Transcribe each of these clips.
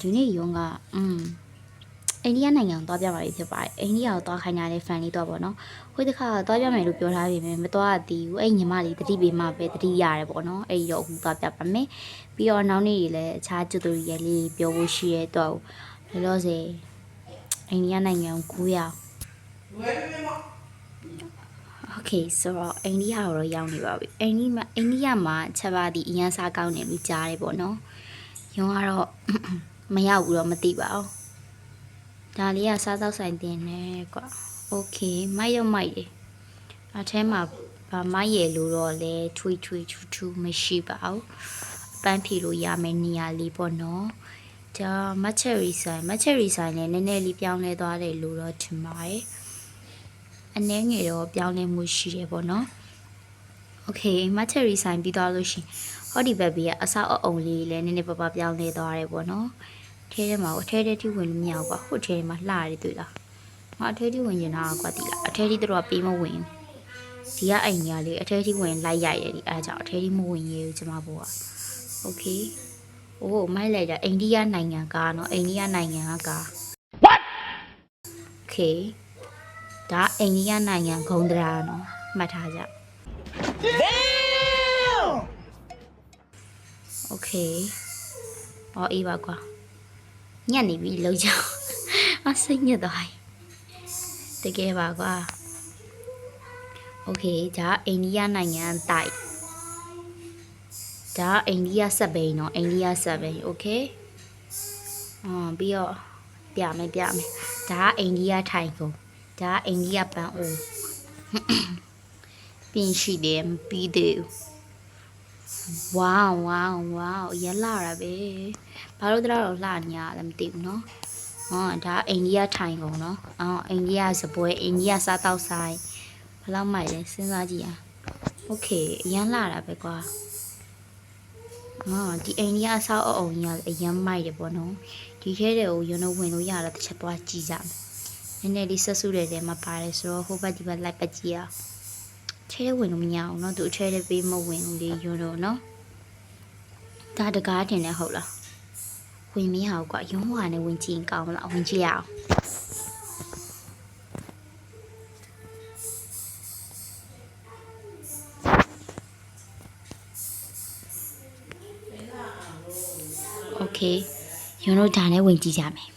ဒီနေ့ယုံကအင်းအိန္ဒိယနိုင်ငံကိုသွားပြပါပြီဖြစ်ပါတယ်အိန္ဒိယကိုသွားခိုင်းတာလေ fan လေးတော့ပေါ့နော်ဟိုတစ်ခါသွားပြမယ်လို့ပြောထားပေမဲ့မသွားသေးဘူးအဲ့ညီမလေးတတိပေးမှပဲတတိရတယ်ပေါ့နော်အဲ့ရောအခုသွားပြပါမယ်ပြီးတော့နောက်နေ့ကြီးလည်းအခြားကျွတ်တူရဲ့လေးပြောဖို့ရှိရဲတော့လောလောဆယ်အိန္ဒိယနိုင်ငံကို900 Okay ဆိုတော့အိန္ဒိယကိုတော့ရောက်နေပါပြီအိန္ဒိယမှာအိန္ဒိယမှာချက်ပါတီအရန်စားကောင်းတယ်လို့ကြားတယ်ပေါ့နော်ယုံကတော့ မရောက်ဘူးတော့မသိပါဘူးဒါလေးကစားတော့ဆိုင်တင်နေကွာโอเคမိုက်ရမိုက်တယ်အထဲမှာဗာမိုက်ရလို့တော့လဲထွေးထွေးချူချူမရှိပါဘူးအပန်းဖြေလို့ရမယ်နေရာလေးပေါ့နော်ဒါမတ်ချယ်ရီဆိုင်မတ်ချယ်ရီဆိုင်လည်းနည်းနည်းလေးပြောင်းလဲသွားတယ်လို့တော့ထင်ပါတယ် အနည်းငယ်တော့ပြောင်းလဲမှုရှိတယ်ပေါ့နော်။ Okay မတ်ချယ်ရီဆိုင်ပြီးသွားလို့ရှရင်ဟောဒီဘက်ဘေးကအဆောက်အအုံလေးလည်းနည်းနည်းပါးပါးပြောင်းလဲသွားတယ်ပေါ့နော်။ ထဲထဲမှာအထဲထဲထိဝင်လို့မရဘူးကွာ။ဟိုထဲထဲမှာလှရတယ်တွေ့လား။ငါအထဲထိဝင်နေတာကွာတိလား။အထဲထိတော့ပေးမဝင်ဘူး။ဒီကအိမ်ကြီးကလေအထဲထိဝင်လိုက်ရိုက်ရတယ်ဒီအဲဒါကြောင့်အထဲထိမဝင်ရဘူးကျမဘောက။ Okay ။အိုးမိုက်လိုက်တာအိန္ဒိယနိုင်ငံကားနော်အိန္ဒိယနိုင်ငံကကား။ What? Okay ဒါအိန္ဒိယနိုင်ငံဂုံဒရာနော်မှတ်ထားကြ โอเคဟောအေးပါကွာ ညက်နေပြီလောက်ကြအောင်အစိတ်ညက်သွားပြီတကယ်ပါကွာโอเคဒါအိန္ဒိယနိုင်ငံတိုက်ဒါအိန္ဒိယဆက်ပိန်နော်အိန္ဒိယဆက်ပိန်โอเคအော်ပြီးတော့ပြမယ်ပြမယ်ဒါအိန္ဒိယထိုင်ကုန် ဒါအိန္ဒိယပန်းအိုးပြင်ရှိတယ်မပြီးသေးဘူး ဝေါဝေါဝေါရလာတာပဲဘာလို့တရတော့လှညာလဲမသိဘူးเนาะဟောဒါအိန္ဒိယထိုင်ကုန်เนาะအော်အိန္ဒိယစပွဲအိန္ဒိယစားတောက်ဆိုင်ဘယ်လောက်မိုက်လဲစဉ်းစားကြည့်အောင်โอเคအရန်လာတာပဲကွာဟောဒီအိန္ဒိယအဆောက်အအုံကြီးကအရန်မိုက်တယ်ပေါ့နော်ဒီထဲတွေကိုရုံတော့ဝင်လို့ရတာတစ်ချက်သွားကြည့်ကြမယ် နည်းနည်းလေးဆက်စုတဲ့ထဲမှာပါတယ်ဆိုတော့ဟိုဘက်ဒီဘက်လိုက်ပတ်ကြည့်အောင် ချဲဝင်လို့မရအောင်เนาะသူအချဲတဲ့ပေးမဝင်ဘူးလေရုံတော့เนาะဒါတကားတင်နေဟုတ်လားဝင်မရအောင်ကွာရုံးဟွာနဲ့ဝင်ကြည့်ရင်ကောင်းမလားဝင်ကြည့်ရအောင်โอเคရုံးတို့ဒါနဲ့ဝင်ကြည့်ကြမယ်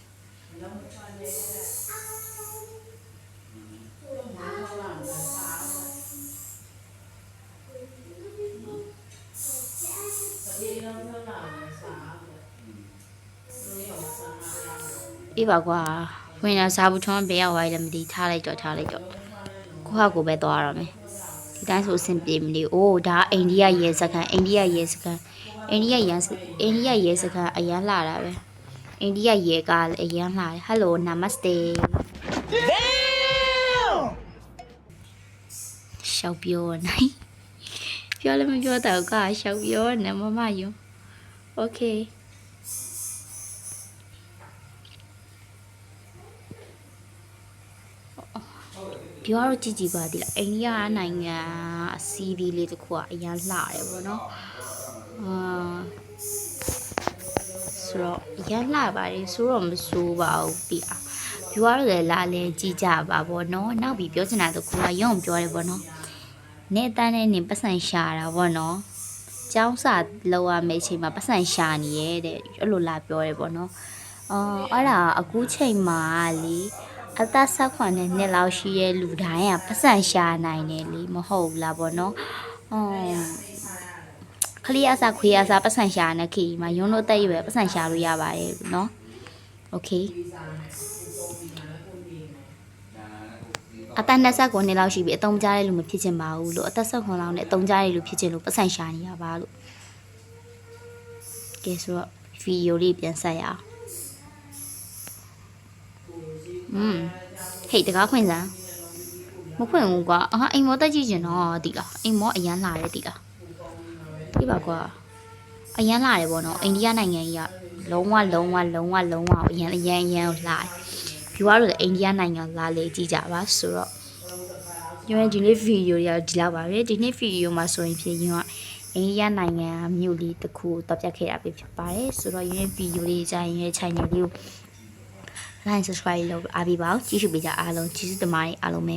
အေးပါကွာဝင်လာစားဘူးထွန်းဘယ်ရောက်သွားလဲမသိထားလိုက်တော့ထားလိုက်တော့ကိုဟာကိုပဲသွားရမယ်ဒီတိုင်းဆိုအဆင်ပြေမလို့အိုးဒါအိန္ဒိယရဲစခန်းအိန္ဒိယရဲစခန်းအိန္ဒိယရန်အိန္ဒိယရဲစခန်းအရန်လာတာပဲအိန္ဒိယရဲကားလည်းအရန်လာတယ်ဟယ်လိုနာမစတေရှောက်ပြောနိုင်ပြောလည်းမပြောတော့ကရှောက်ပြောနေမမယုံโอเค ပြောရတော့ကြည့်ကြည့်ပါဒီလားအိန္ဒိယနိုင်ငံအစီးပြီးလေးတစ်ခုကအရန်လှတယ်ပေါ့နော်အာဆိုတော့အရန်လှပါတယ်ဆိုတော့မဆိုးပါဘူးပြီလားပြောရတော့လာလဲကြည့်ကြပါပေါ့နော်နောက်ပြီးပြောချင်တာတစ်ခုကရုံပြောတယ်ပေါ့နော်နေတန်းနဲ့နေပတ်စံရှာတာပေါ့နော်ကျောင်းစာလောက်ရမယ့်အချိန်မှာပတ်စံရှာနေရဲတဲ့အဲ့လိုလာပြောတယ်ပေါ့နော်အော်အဲ့ဒါအခုချိန်မှာလေ အသက်16နဲ့နှစ်လောက်ရှိတဲ့လူတိုင်းကပတ်စံရှာနိုင်တယ်လေမဟုတ်ဘူးလားဗောနော်။အော်ခလီအစားခွေအစားပတ်စံရှာနေခေမှာရုံးတို့တက်ရွယ်ပတ်စံရှာလို့ရပါတယ်နော်။ Okay အသက်29နှစ်လောက်ရှိပြီအတုံးကြတဲ့လူမဖြစ်ချင်ပါဘူးလို့အသက်29လောက်နဲ့အတုံးကြတဲ့လူဖြစ်ချင်လို့ပတ်စံရှာနေရပါလို့။ကဲဆိုတော့ဗီဒီယိုလေးပြန်ဆက်ရအောင်။ อืมဟေ့တကားဖွင့်စမ်းမဖွင့်ဘူးကွာအာအိမ်မောတက်ကြည့်ကျင်တော့တိလားအိမ်မောအရန်လာတယ်တိလားပြပါကွာအရန်လာတယ်ဗောနော်အိန္ဒိယနိုင်ငံကြီးကလုံးဝလုံးဝလုံးဝလုံးဝအရန်အရန်အရန်ကိုလာတယ်ဖြူရလို့အိန္ဒိယနိုင်ငံလာလေကြည့်ကြပါဆိုတော့ညွှန်ဒီနေ့ဗီဒီယိုတွေကဒီလောက်ပါပဲဒီနေ့ဗီဒီယိုမှာဆိုရင်ဖြစ်ရင်ကအိန္ဒိယနိုင်ငံမြို့လေးတစ်ခုကိုတော့ပြတ်ခဲ့တာပဲဖြစ်ပါတယ်ဆိုတော့ရင်းဗီဒီယိုလေးကြရင်ရဲ့ channel လေးကို like subscribe လုပ်အားပေးပါဦးကြည့်ရှုပေးကြအားလုံးကျေးဇူးတင်ပါတယ်အားလုံးပဲ